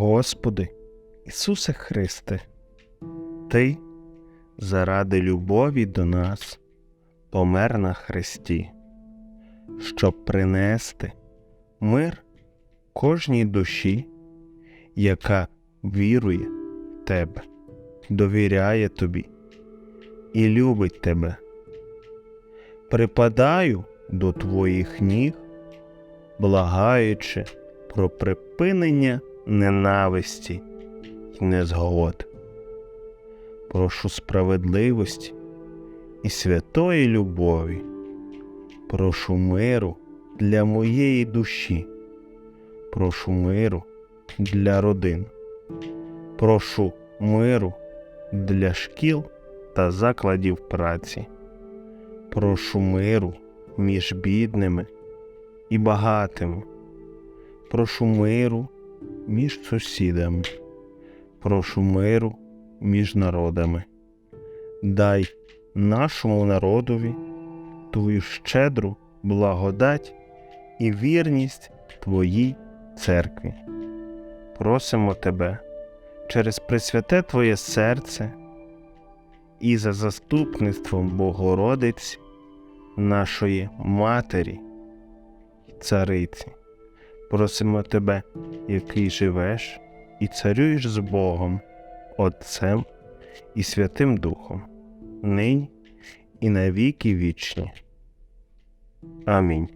Господи, Ісусе Христе, Ти заради любові до нас помер на Христі, щоб принести мир кожній душі, яка вірує в Тебе, довіряє Тобі і любить Тебе. Припадаю до Твоїх ніг, благаючи про припинення ненависті й незгод. Прошу справедливості і святої любові. Прошу миру для моєї душі. Прошу миру для родин. Прошу миру для шкіл та закладів праці. Прошу миру між бідними і багатими. Прошу миру між сусідами. Прошу миру між народами. Дай нашому народові твою щедру благодать і вірність Твоїй церкві. Просимо Тебе через Пресвяте Твоє серце і за заступництвом Богородиць нашої Матері й Цариці. Просимо Тебе, який живеш і царюєш з Богом, Отцем і Святим Духом, нині і навіки вічні. Амінь.